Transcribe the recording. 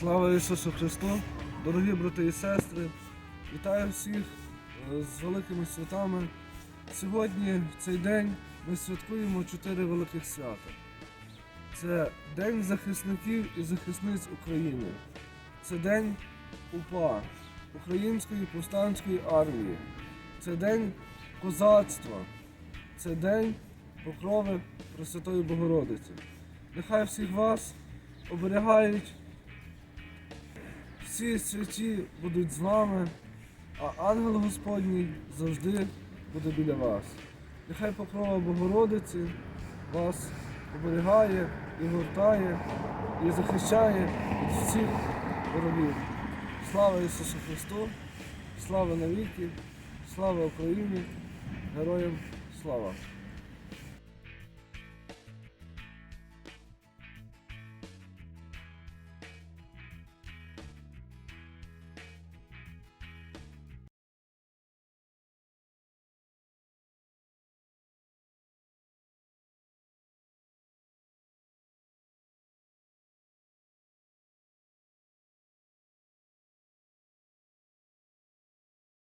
Слава Ісусу Христу, дорогі брати і сестри, вітаю всіх е, з великими святами. Сьогодні, в цей день, ми святкуємо чотири великих свята. Це День захисників і захисниць України. Це День УПА, Української повстанської армії. Це День козацтва. Це День покрови Пресвятої Богородиці. Нехай всіх вас оберігають всі святі будуть з вами, а ангел Господній завжди буде біля вас. Нехай покрова Богородиці вас оберігає і гуртає, і захищає від всіх ворогів. Слава Ісусу Христу, слава навіки, слава Україні, героям слава!